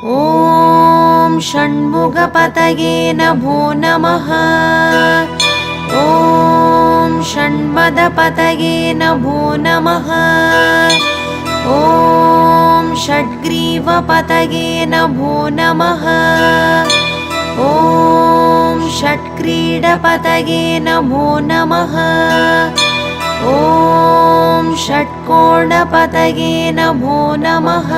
ॐ षण्मुखपतये नभो नमः। ॐ षण्मदपतये नभो नमः। ॐ षड्ग्रीवपतये नभो नमः। ॐ षट्क्रीडपतये नमो नमः। ॐ षट्कोणपतये नमो नमः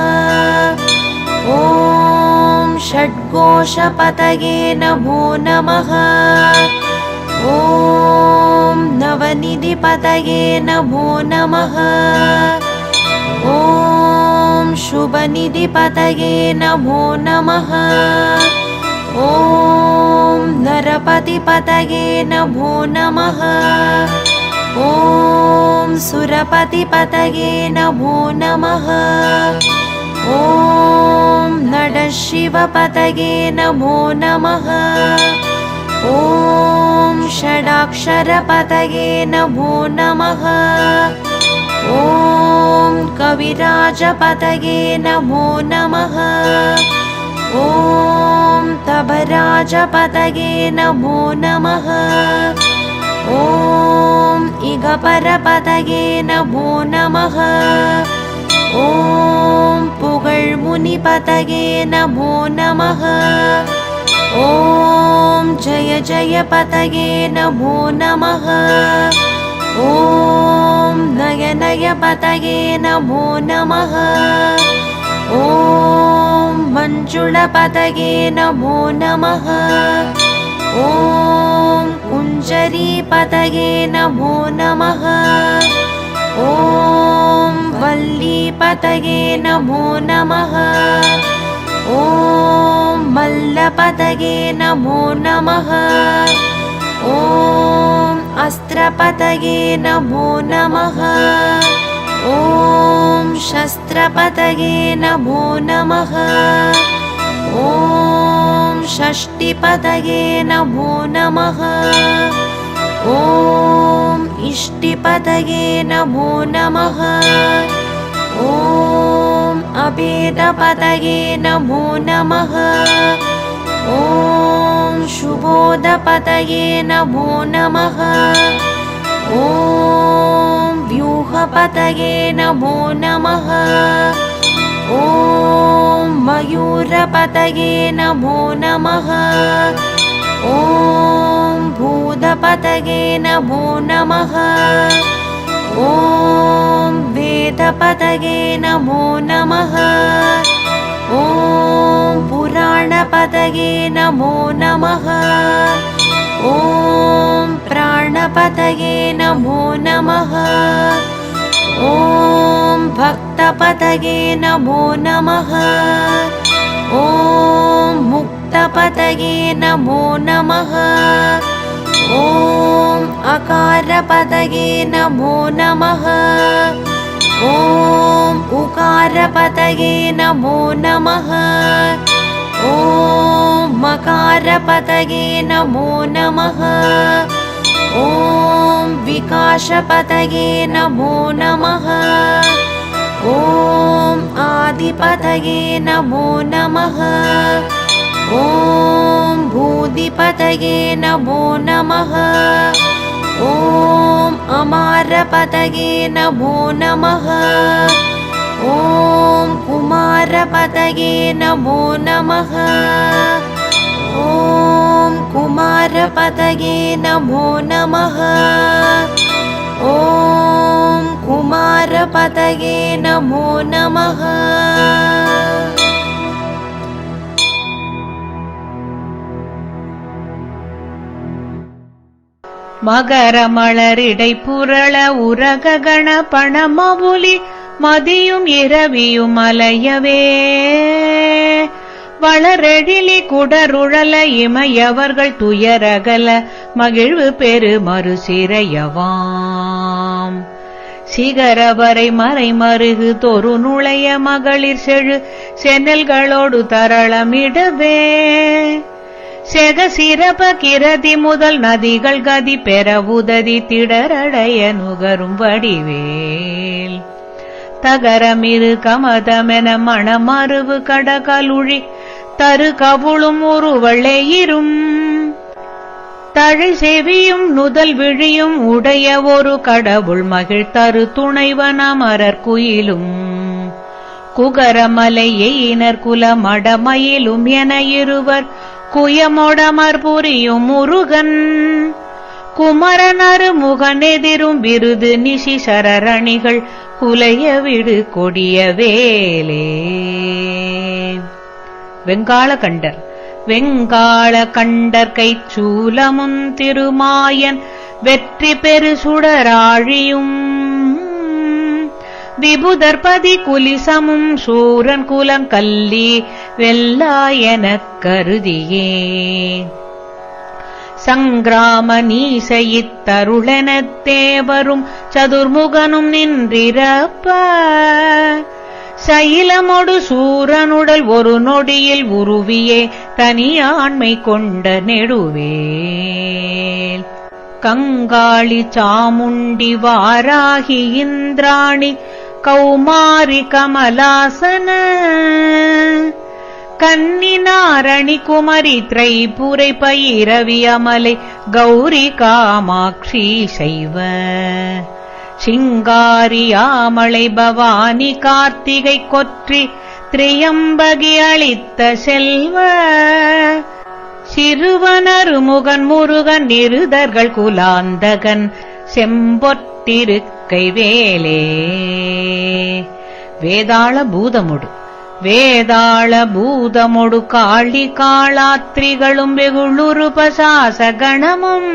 ॐ षड्घोषपतये नमो नमः। ॐ नवनिधिपतये नमो नमः। ॐ शुभनिधिपतये नमो नमः। ॐ नरपतिपतये नमो नमः। ॐ सुरपतिपतये नमो नमः ॐ नडशिवपतये नमो नमः। ॐ षडाक्षरपतये नमो नमः। ॐ कविराजपतये नमो नमः। ॐ तभराजपतये नमो नमः। ॐ इगपरपतये नमो नमः ॐ पुगழ்मुनिपतये नमो नमः। ॐ जय जय पतये नमो नमः। ॐ नयनय पतये नमो नमः। ॐ मञ्जुळपतये नमो नमः। ॐ कुञ्जरीपतये नमो नमः ॐ वल्लीपतये नमो नमः। ॐ मल्लपतये नमो नमः। ॐ अस्त्रपतये नमो नमः। ॐ शस्त्रपतये नमो नमः। ॐ षष्टिपतये नमो नमः ॐ इष्टिपतये नमो नमः। ॐ अभेदपतये नमो नमः। ॐ शुभोदपतये नमो नमः। ॐ व्यूहपतये नमो नमः। ॐ मयूरपतये नमो नमः ॐ भूतपतये नमो नमः। ॐ वेदपतये नमो नमः। ॐ पुराणपतये नमो नमः। ॐ प्राणपतये नमो नमः। ॐ भक्तपतये नमो नमः। ॐ मुक्तपतये नमो नमः। ॐ अकारपतये नमो नमः। ॐ उकारपतये नमो नमः। ॐ मकारपतये नमो नमः। ॐ विकाशपतये नमो नमः। ॐ आदिपतये नमो नमः ॐ भूदिपतये नमो नमः ॐ अमारपतये नमो नमः ॐ कुमारपतये नमो नमः ॐ कुमारपतये नमो नमः ॐ कुमारपतये नमो नमः மகர மலரிடை புரள உரக கண பணமவுலி மதியும் இரவியும் அலையவே. வளரெழிலி குடருழல இமையவர்கள் துயரகல மகிழ்வு பெரு மறுசிறையவாம் சிகரவரை மறை மருகு தொரு நுழைய மகளிர் செழு சென்னல்களோடு தரளமிடவே. செக சிறப கிரதி முதல் நதிகள் கதி பெற உததி திடரடைய நுகரும் வடிவேல். தகரமிரு கமதமென மணமருவு கடகலுழி தரு கவுளும் உருவளையிரும் தழை செவியும் நுதல் விழியும் உடைய ஒரு கடவுள் மகிழ் தரு துணைவன் அமரர் குயிலும். குகரமலை எயினர் குலமடமயிலும் என இருவர் குயமொடமர் புரியும் முருகன். குமரனரு முகனெதிரும் விருது நிஷி சரரணிகள் குலைய விடு கொடிய வேலே. வெங்காள கண்டர் வெங்காள கண்டர் கைச்சூலமும் திருமாயன் வெற்றி பெரு சுடராழியும். விபுதர்பதி குலிசமும் சூரன் குலங்கல்லி வெல்லாயனக் கருதியே. சங்கிராம நீசையித்தருளெனத் தேவரும் சதுர்முகனும் நின்றிரப்ப. சைலமொடு சூரனுடல் ஒரு நொடியில் உருவியே தனியாண்மை கொண்ட நெடுவேல். கங்காளி சாமுண்டி வாராகி இந்திராணி கௌமாரி கமலாசன. கன்னினாரணி குமரி திரைபுரை பயிரவி அமலை கௌரி காமாட்சி சைவ சிங்காரியாமலை பவானி கார்த்திகை கொற்றி திரியம்பகி அளித்த செல்வ. சிறுவனருமுகன் முருகன் இருதர்கள் குலாந்தகன் செம்பொட்டிருக்க வேலே வேதாள பூதமுடு வேதாள பூதமொடு காளி காளாத்திரிகளும் வெகுளுரு பசாசகணமும்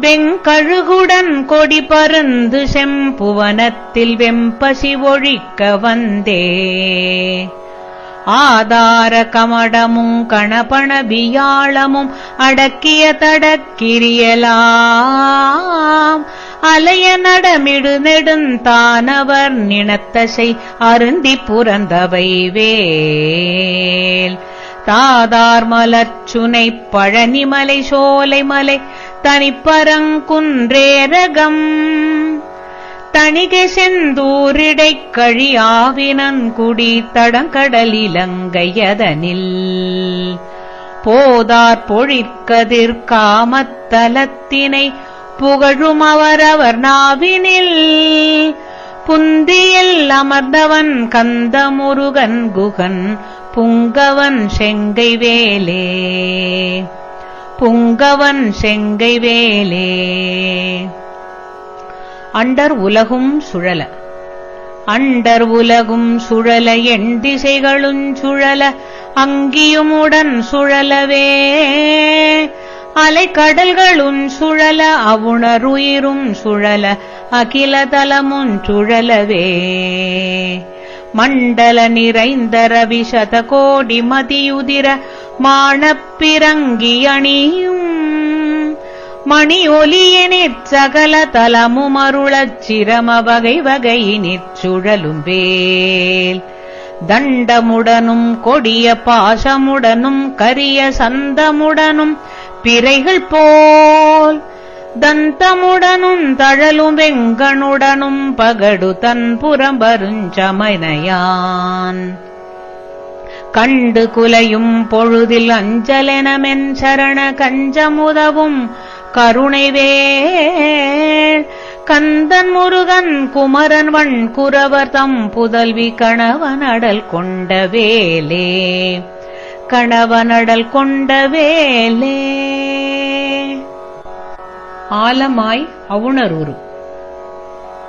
வெங்கழுகுடன் கொடி பருந்து செம்புவனத்தில் வெம்பசி ஒழிக்க வந்தே. ஆதார கமடமும் கணபண வியாழமும் அடக்கிய தடக்கிரியலாம். அலைய நடமிடு நெடுந்தானவர் நினத்தசை அருந்தி புறந்தவை வேல். தாதார் மலர்ச்சுனை பழனிமலை சோலைமலை தனிப்பரங்குன்றேரகம் தணிகை செந்தூரிடை கழியாவினன் தடங்கடல் இலங்கையதனில். போதார் பொழிற்கதிர் காமத்தலத்தினை புகழும் அவரவர் நாவினில். புந்தியில் அமர்ந்தவன் கந்த முருகன் குகன் புங்கவன் செங்கை வேலே. புங்கவன் செங்கை வேலே. அண்டர் உலகும் சுழல. அண்டர் உலகும் சுழல எண் திசைகளும் சுழல அங்கியுமுடன் சுழலவே. அலைக்கடல்களும் சுழல அவுணருயிரும் சுழல அகிலதலமும் சுழலவே. மண்டல நிறைந்த ரவி சதகோடி மதியுதிர மாணப்பிறங்கி அணியும். மணி ஒலியினிற் சகல தலமும் அருளச் சிரம வகை வகையினிற் சுழலும் வேல். தண்டமுடனும் கொடிய பாசமுடனும் கரிய சந்தமுடனும் பிறைகள் போல் தந்தமுடனும் தழலும் வெங்கனுடனும் பகடு தன் புறம்பருஞ்சமனையான். கண்டு குலையும் பொழுதில் அஞ்சலெனமென் சரண கஞ்சமுதவும் கருணைவேள். கந்தன் முருகன் குமரன் வண் குரவர் தம் புதல்வி கணவன் அடல் கொண்ட வேலே. கணவனடல் கொண்ட வேலே. ஆலமாய் அவுணரூரு.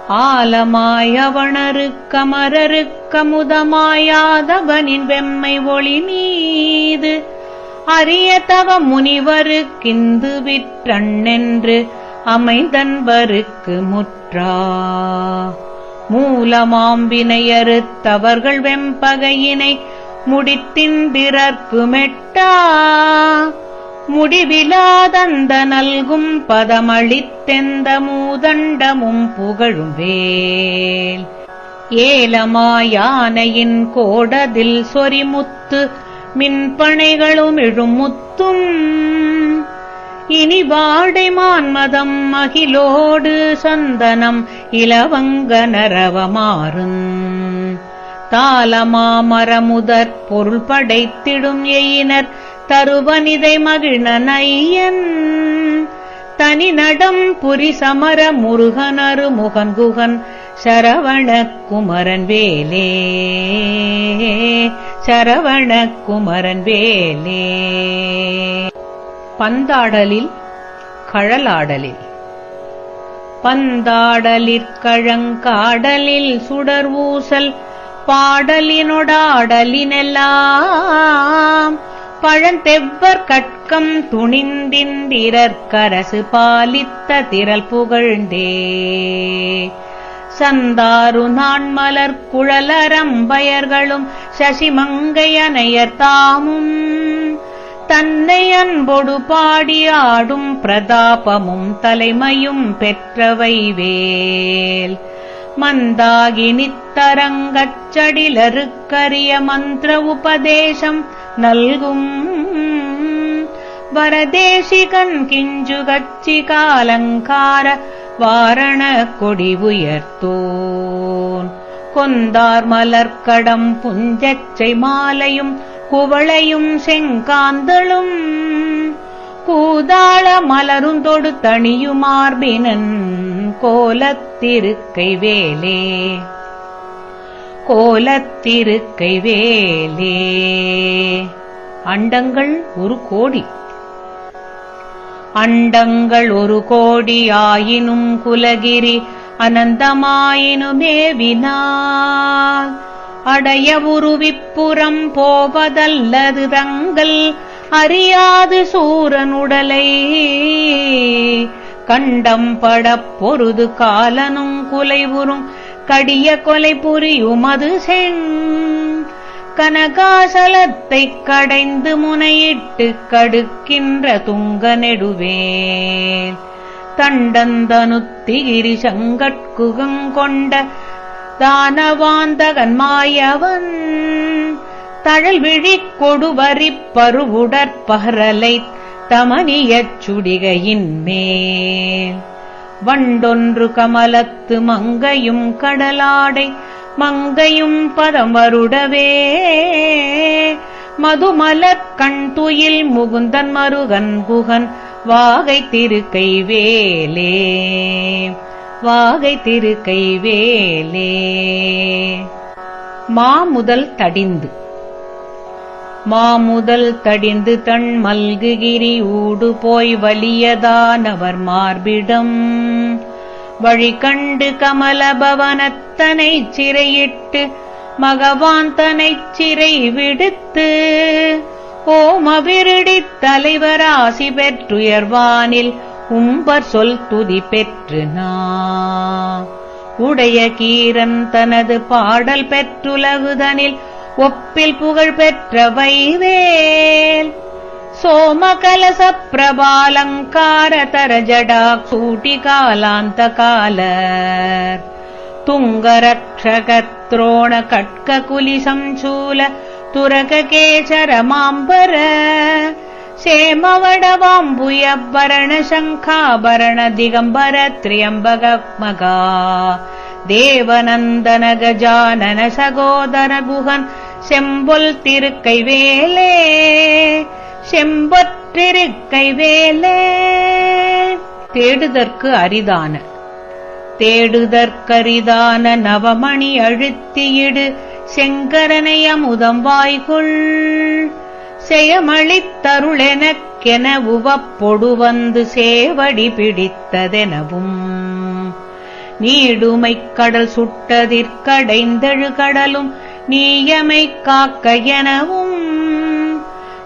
ஆலமாய் அவணருக்கமரருக்க முதமாயாதவனின் வெம்மை ஒளி மீது அரிய தவ முனிவருக்கிந்து விற்றண்ணென்று அமைந்தன்பருக்கு முற்றா. மூலமாம்பினையறுத்தவர்கள் வெம்பகையினை முடித்திந்திரற்கு மெட்டா முடிவிலாதந்த நல்கும் பதமளித்தெந்த மூதண்டமும் புகழும் வேல். ஏலமாயானையின் கோடதில் சொரிமுத்து மின்பனைகளும் இழுமுத்தும் இனி வாடை மான்மதம் அகிலோடு சந்தனம் இலவங்க நரவமாறும். தாளமாமரமுதற் பொருள் படைத்திடும் எயினர் தருவனிதை மகிழ்நனையன் தனி நடம் புரி சமர முருகனரு முகன்குகன் சரவண குமரன் வேலே. சரவண குமரன் வேலே. பந்தாடலில் கழலாடலில். பந்தாடலிற்கழங்காடலில் சுடர் ஊசல் பாடலினொடாடலினெல்லாம் பழந்தெவ்வர் கட்கம் துணிந்திந்திரற்கரசு பாலித்த திரல் புகழ்ந்தே. சந்தாரு நான்மலர் குழலரம்பயர்களும் சசிமங்கையனையர் தாமும் தன்னை அன்பொடு பாடி ஆடும் பிரதாபமும் தலைமையும் பெற்றவை வேல். மந்தாகினித்தரங்கச்சடிலருக்கரிய மந்திர உபதேசம் நல்கும். வரதேசிகன் கிஞ்சு கச்சி காலங்கார வாரண கொடி உயர்த்தோன். கொந்தார் மலர்க்கடம் புஞ்சச்சை மாலையும் குவளையும் செங்காந்தளும். கூதாள மலருந்தொடு தணியுமார்பினன் கோலத்திருக்கை வேலே. கோலத்திருக்கை வேலே. அண்டங்கள் ஒரு கோடி. அண்டங்கள் ஒரு கோடி ஆயினும் குலகிரி அனந்தமாயினுமே அனந்தமாயினுமேவினால் அடைய உருவிப்புறம் போவதல்லது தங்கள் அறியாது சூரனுடலை. கண்டம் படப் பொருது காலனும் குலைவுறும். கடிய கொலை புரியுமது செங். கனகாசலத்தைக் கடைந்து முனையிட்டு கடுக்கின்ற துங்க நெடுவேல் தண்டந்தனுத்திகிரி சங்கட்குகங்கொண்ட தானவாந்தகன் மாயவன். தழல் விழிக் கொடுவரிப் பருவுடற்பகரலை தமனியச் சுடிகையின் மேல். வண்டொன்று கமலத்து மங்கையும் கடலாடை மங்கையும் பதமருடவே. மதுமலர் கண் துயில் முகுந்தன் மருகன் குகன் வாகை திருக்கை வேலே. வாகை திருக்கை வேலே. மாமுதல் தடிந்து. மாமுதல் தடிந்து தன் மல்குகிரி ஊடு போய் வலியதானவர் மார்பிடம். வழி கண்டு கமலபவனத்தனைச் சிறையிட்டு தனை சிறை விடுத்து ஓமவிருடித் தலைவராசி பெற்றுயர்வானில் உம்பர் சொல் துதி பெற்று நா. உடைய கீரன் தனது பாடல் பெற்றுலகுதனில் ஒப்பில் புகழ் பெற்ற வைவேல் சோமகலச பிரபாலங்கார தர ஜடா சூட்டி காலாந்த காலர் துங்கரக்ஷகத்ரோண கட்க குலி சம்சூல துரக கேசர மாம்பர சேமவடவாம்புயபரண சங்காபரண திகம்பர செம்பொல் திருக்கை வேலே செம்பொற்றிருக்கை வேலே தேடுதற்கு அரிதான தேடுதற்கரிதான நவமணி அழுத்தியிடு செங்கரனை அமுதம் செயமளித்தருளெனக்கென உவப்பொடு வந்து சேவடி பிடித்ததெனவும். நீடுமைக் கடல் சுட்டதிற்கடைந்தழு கடலும் நீயமை காக்க எனவும்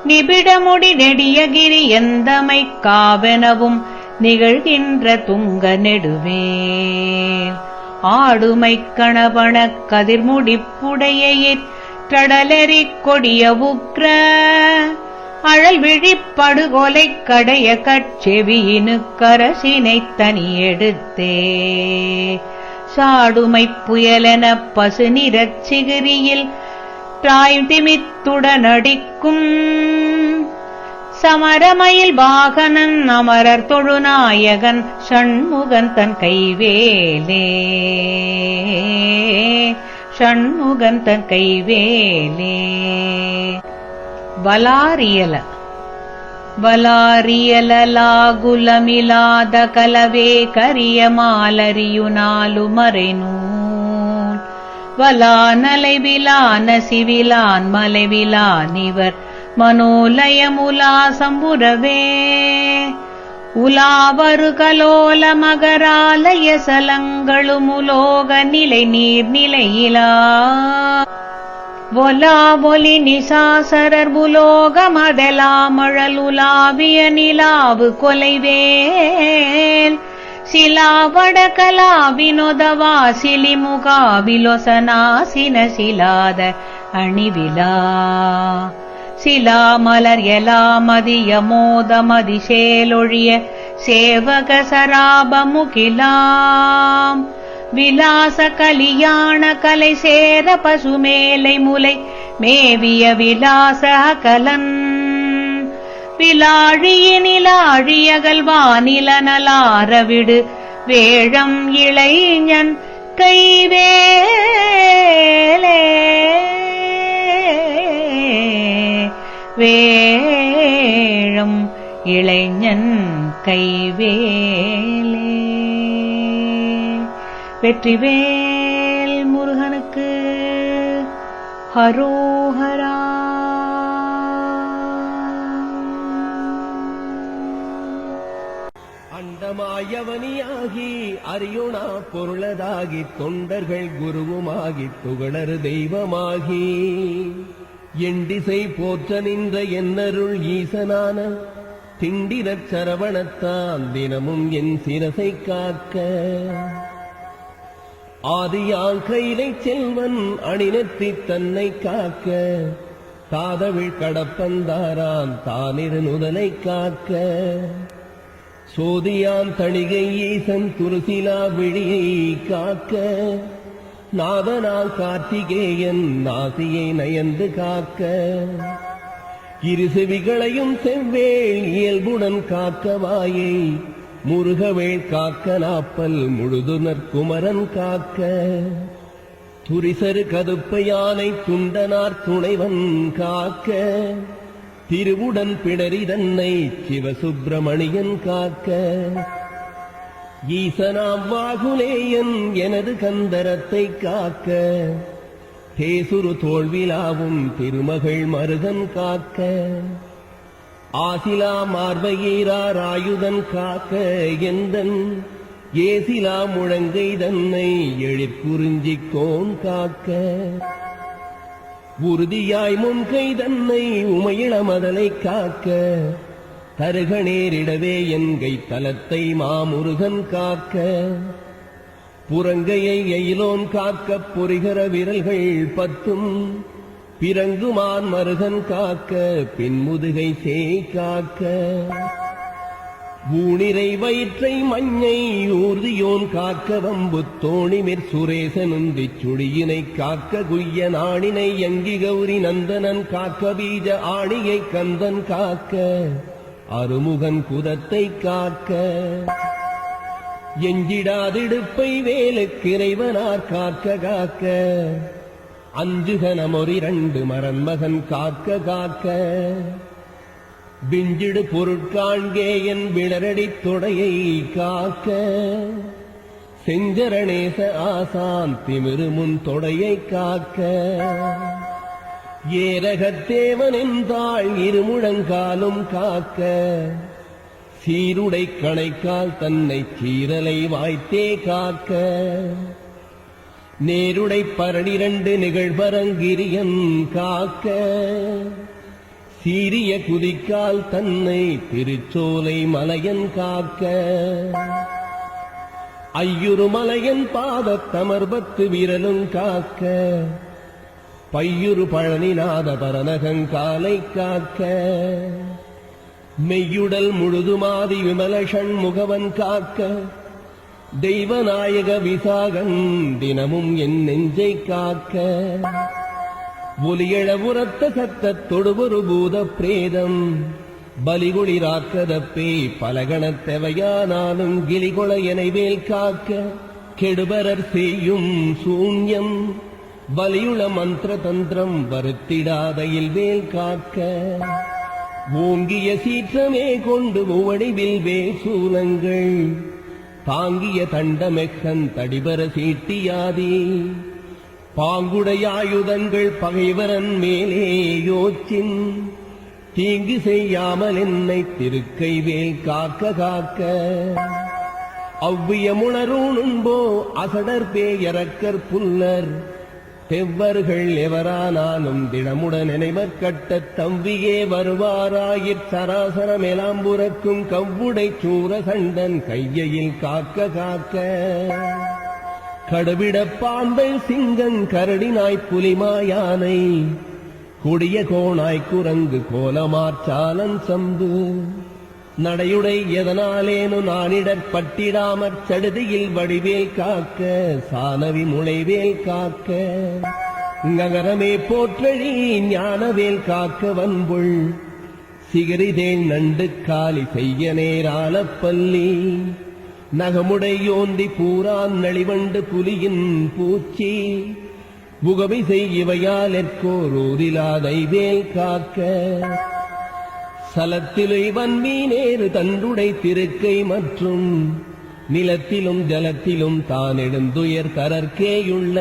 நிபிடமுடி நெடியகிரி எந்தமை காவெனவும் நிகழ்கின்ற துங்க நெடுவேல் ஆடுமை கணவனக் கதிர்முடிப்புடையிற் கடலெறிக் கொடிய உக்ர அழல் விழிப்படுகொலை கடைய கட்செவியினு கரசினை தனியெடுத்தே. சாடுமைப் புயலெனப் பசு நிறச் சிகிரியில் தாய் திமித்துடனடிக்கும் சமரமயில் பாகனன் அமரர் தொழுநாயகன் ஷண்முகன் தன் கைவேலே. ஷண்முகன் தன் கைவேலே. வலாரியல. வலாரியலாகுலமிலாத கலவே கரிய மாலரியுனாலு மறைநூல் வலானலைவிலான சிவிலான் மலைவிலானிவர் மனோலயமுலா சம்புரவே. உலாவரு கலோல மகராலய சலங்களுமுலோக நிலை நீர் நிலையிலா. ஒலா ஒலி நிசாசரர் புலோகமதலாமழலுலாவிய நிலாவு கொலைவேல். சிலாவட கலா வினோதவா சிலிமுகா விலோசனாசின சிலாத அணிவிலா. சிலா மலர் எலா மதிய சேவக சராபமுகிலாம் விலாச கலியாண கலை சேர பசுமேலை முலை மேவிய விலாச அகலன். விலாழியினிலாழியகல் வானிலனலாரவிடு வேழம் இளைஞன் கைவேலே வேழம் இளைஞன் கைவேலே வெற்றிவேல் முருகனுக்கு ஹரோஹரா. அண்டமாயவனியாகி அரியுணா பொருளதாகி தொண்டர்கள் குருவுமாகி புகழர் தெய்வமாகி. எண்டிசை போற்ற நின்ற என்னருள் ஈசனான திண்டிரச் சரவணத்தான் தினமும் என் சிரசை காக்க. ஆதியால் கைலை செல்வன் அணிநெத்தி தன்னை காக்க. தாதவிழ் கடப்பந்தாரான் தானிரு நுதலை காக்க. சோதியான் தணிகை ஈசன் துருசிலா விழியை காக்க. நாதனால் கார்த்திகேயன் நாசியை நயந்து காக்க. இரு செவிகளையும் செவ்வேள் இயல்புடன் காக்கவாயை முருகவேள் காக்க நாப்பல் முழுதுனர் குமரன் காக்க. துரிசரு கதுப்ப யானை துண்டனார் துணைவன் காக்க. திருவுடன் பிடரி தன்னை சிவசுப்பிரமணியன் காக்க. ஈசனாம் வாகுலேயன் எனது கந்தரத்தை காக்க. தேசுரு தோல்விலாவும் திருமகள் மருகன் காக்க. ஆசிலா மார்பகீரார் ஆயுதன் காக்க எந்தன்? ஏசிலா முழங்கை தன்னை எழிற்குறிஞ்சிக் கோன் காக்க. உறுதியாய் முன்கை தன்னை உமையிள காக்க. தருகநேரிடவே என்கை தலத்தை மாமுருகன் காக்க. புறங்கையை எயிலோன் காக்க பொறிகர விரல்கள் பத்தும். பிறங்குமான் மருகன் காக்க பின்முதுகை சேய் காக்க. ஊனிரை வயிற்றை மஞ்சை ஊர்தியோன் காக்க வம்பு தோணிமிர் சுரேசனுந்தி சுழியினை காக்க குய்ய நாணினை யங்கி கௌரி நந்தனன் காக்க பீஜ ஆணியை கந்தன் காக்க. அருமுகன் குதத்தை காக்க. எஞ்சிடாதிடுப்பை வேலுக்கிறைவனார் காக்க காக்க. அஞ்சுகனமொரிரண்டு மரன்மகன் காக்க காக்க. விஞ்சிடு பொருட்காண்கே என் விளரடித் தொடையை காக்க. செஞ்சரணேச ஆசான் திமிருமுன் தொடையை காக்க. ஏரகத்தேவனின் தாழ் இருமுழங்காலும் காக்க. சீருடை கணைக்கால் தன்னை சீரலை வாய்த்தே காக்க. நேருடை பரணிரண்டு நிகழ்வரங்கிரியன் காக்க சீரிய குதிக்கால் தன்னை திருச்சோலை மலையன் காக்க. ஐயுறு மலையன் பாதத் தமர்பத்து விரலும் காக்க பையுறு பழனிநாத பரநகங்காலை காக்க. மெய்யுடல் முழுதுமாதி விமல ஷண்முகவன் காக்க தெய்வநாயக விசாகன் தினமும் என் நெஞ்சை காக்க. ஒலியழ உரத்த சத்தத் தொடுவொரு பூத பிரேதம். பலிகுளிராக்கதப்பே பலகணத்தெவையானாலும் கிளிகொள எனைவேல் காக்க. கெடுபரர் செய்யும் சூன்யம் வலியுள மந்திர தந்திரம் வருத்திடாதையில் வேல் காக்க. ஓங்கிய சீற்றமே கொண்டு உவடிவில் சூலங்கள். தாங்கிய தண்டமெக்கன் தடிபர சீட்டியாதி. பாங்குடையாயுதங்கள் பகைவரன் மேலே யோச்சின். தீங்கு செய்யாமல் என்னை திருக்கை வேல் காக்க. காக்க அவ்வியமுணரூணும்போ அசடர் பேயரக்கர் புல்லர். பெவ்வர்கள் எவரானாலும் திடமுடன் நினைவர் கட்ட தம்பியே வருவாராயிற் சராசரம் எலாம்புறக்கும் கவ்வுடை சூர சண்டன் கையையில் காக்க காக்க. கடுவிட பாம்பை சிங்கன் கரடினாய் புலிமாயானை கொடிய கோணாய் குரங்கு கோலமாற்றாலன் சம்பு. நடையுடை எதனாலேனு நானிடற் பட்டிடாமற் சடுதியில் வடிவேல் காக்க சானவி முளைவேல் காக்க. நகரமே போற்றழி ஞானவேல் காக்க வன்புள் சிகரிதேல் நண்டு காலி செய்ய நேரான பள்ளி நகமுடை யோந்தி பூரான் நளிவண்டு புலியின் பூச்சி புகவி செய்யவையால் எற்கோரூரிலாதை வேல் காக்க. சலத்திலை வன்மீனேறு தன்றுடை திருக்கை மற்றும் நிலத்திலும் ஜலத்திலும் தான் எழுந்துயர் கரற்கேயுள்ள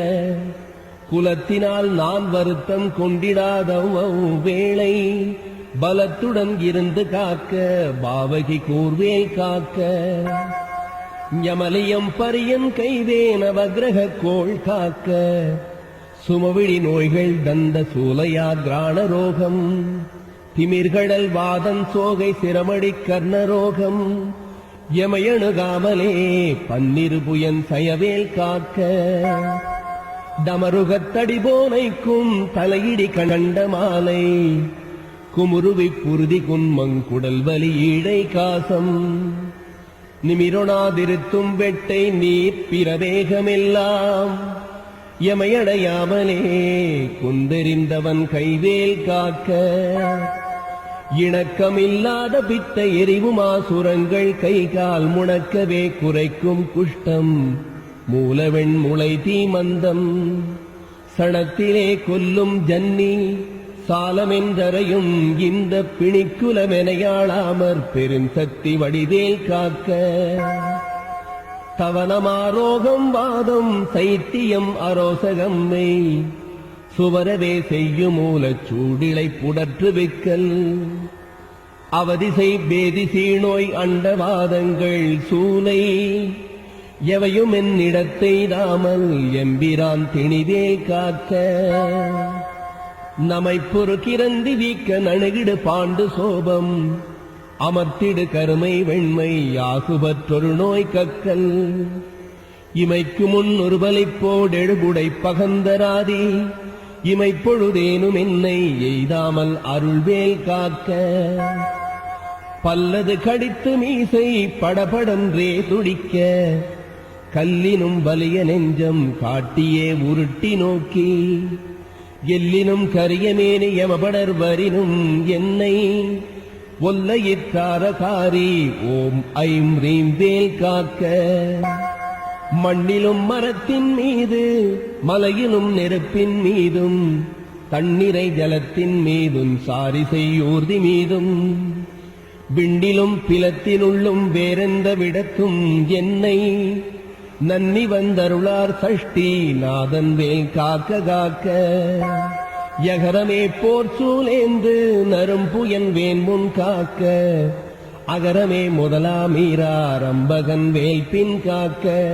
குலத்தினால் நான் வருத்தம் கொண்டிடாத வேளை பலத்துடன் இருந்து காக்க பாவகி கூர்வேல் காக்க. யமலியம் பரியன் கைவேன வக்ரக கோள் காக்க. சுமவிழி நோய்கள் தந்த சூலையா கிராண ரோகம் திமிர்கடல் வாதன் சோகை சிரமடி கர்ணரோகம். எமையணுகாமலே பன்னிரு புயன் சயவேல் காக்க. டமருகத்தடி போனைக்கும் தலையிடி கண்ட மாலை. குமுருவி புருதி குன்மங்குடல் வலி ஈழை காசம். நிமிரொணாதிருத்தும் வெட்டை நீர் பிரவேகமெல்லாம். எமையடையாமலே குந்தெறிந்தவன் கைவேல் காக்க. இணக்கமில்லாத பித்த எரிவுமாசுரங்கள் கை கால் முணக்கவே குறைக்கும் குஷ்டம். மூலவெண் முளை தீமந்தம். சணத்திலே கொல்லும் ஜன்னி சாலமென்றரையும் இந்த பிணிக்குலமெனையாளாமற் பெருந்தத்தி வடிதேல் காக்க. தவனமாரோகம் வாதம் சைத்தியம் அரோசகம் மெய். சுவரவே செய்யும் சூடிலை புடற்று விக்கல். அவதிசை பேதி சீநோய் அண்டவாதங்கள் சூலை எவையும் என்னிடத்தை தாமல் எம்பிரான் திணிவே காக்க. நமை பொறுக்கிறந்தி வீக்க நணுகிடு பாண்டு சோபம். அமர்த்திடு கருமை வெண்மை யாகுபற்றொரு நோய் கக்கல். இமைக்கு முன் ஒரு பலிப்போடெழுபுடை பகந்தராதி. இமைப்பொழுதேனும் என்னை எய்தாமல் அருள்வேல் காக்க. பல்லது கடித்து மீசை படபடன்றே துடிக்க. கல்லினும் வலிய நெஞ்சம் காட்டியே உருட்டி நோக்கி. எல்லினும் கரியமேனி யமபடர் வரினும் என்னை ஒல்லையிற்காரகாரி ஓம் ஐம் ரீம் வேல் காக்க. மண்ணிலும் மரத்தின் மீது மலையிலும் நெருப்பின் மீதும் தண்ணீரை ஜலத்தின் மீதும் சாரிசை ஊர்தி மீதும். விண்டிலும் பிலத்தினுள்ளும் வேறெந்த விடத்தும் என்னை நன்னி வந்தருளார் சஷ்டி நாதன் வேல் காக்க காக்க. யகரமே போர் சூழேந்து நரும் புயன் வேன் முன் காக்க. அகரமே முதலாமீராரம்பகன் வேல் பின் காக்க.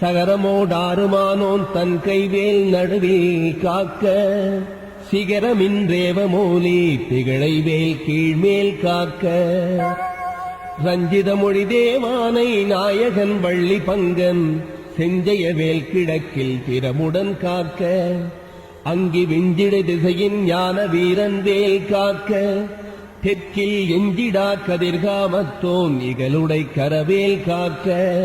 சகரமோடாருமானோன் தன் கைவேல் நடுவில் காக்க. சிகரமின்றேவ மோலி திகழை வேல் கீழ்மேல் காக்க. ரஞ்சித மொழி தேவானை நாயகன் வள்ளி பங்கன் செஞ்சய வேல் கிழக்கில் திறமுடன் காக்க. அங்கி விஞ்சிடு திசையின் ஞான வீரன் வேல் காக்க. தெற்கில் எஞ்சிடா கதிர்காமத்தோன் இகலுடை கரவேல் காக்க.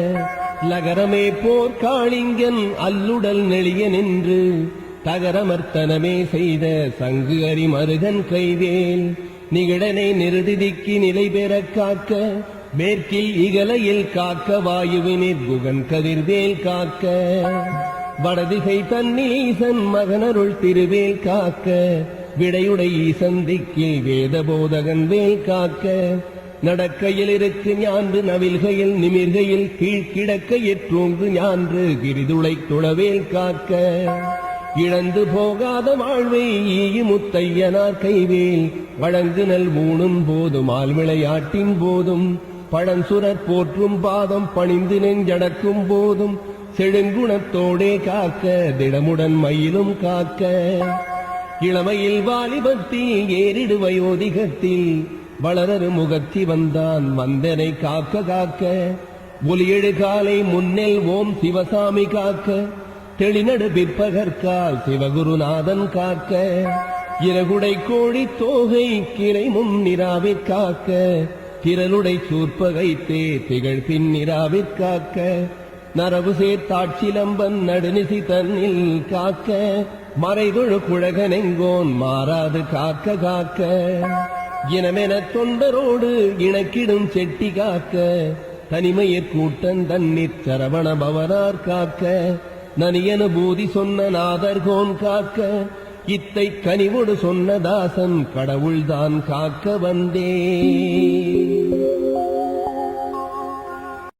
லகரமே போர்க்காளிங்கன் அல்லுடல் நெளிய நின்று. தகரமர்த்தனமே செய்த சங்கு அரிமருகன் கைவேல். நிகழனை நிருதிக்கு நிலை பெறக் காக்க. மேற்கில் இகலையில் காக்க வாயுவினிற் குகன் கதிர்வேல் காக்க. வடதிசை தன்னீசன் மகனருள் திருவேல் காக்க. விடையுடை ஈசன் திக்கில் வேத போதகன் வேல் காக்க. நடக்கையில் இருக்கு ஞான்று நவில்கையில் நிமிர்கையில் கீழ்கிடக்க தூங்கு ஞான்று கிரிதுளை துளவேல் காக்க. இழந்து போகாத வாழ்வை ஈயு முத்தையனார் கைவேல். வழங்கு நல் ஊணும் போதும் ஆள் விளையாட்டின் போதும். பழஞ்சுரற் போற்றும் பாதம் பணிந்து நெஞ்சடக்கும் போதும். செழுங்குணத்தோடே காக்க திடமுடன் மயிலும் காக்க. இளமையில் வாலிபத்தில் ஏறிடு வயோதிகத்தில் வளரரு முகத்தி வந்தான் வந்தனை காக்க காக்க. ஒலியெழு காலை முன்னெல் ஓம் சிவசாமி காக்க. தெளிநடு பிற்பகற்கால் சிவகுருநாதன் காக்க. இறகுடை கோழி தோகை கிளை முன்னிராவிற் காக்க. திரளுடை சூற்பகைத்தே திகழ் பின்னிராவிற் காக்க. நரவு சேர்த்தாட்சிலம்பன் நடுநிசி தன்னில் காக்க. மறைதொழு குழகனெங்கோன் மாறாது காக்க காக்க. இனமென தொண்டரோடு இணக்கிடும் செட்டி காக்க. தனிமையற் கூட்டன் தன்னிற் சரவண பவனார் காக்க நனியனுபூதி சொன்ன நாதர்கோன் காக்க. இத்தை கனிவோடு சொன்ன தாசன் கடவுள்தான் காக்க வந்தே.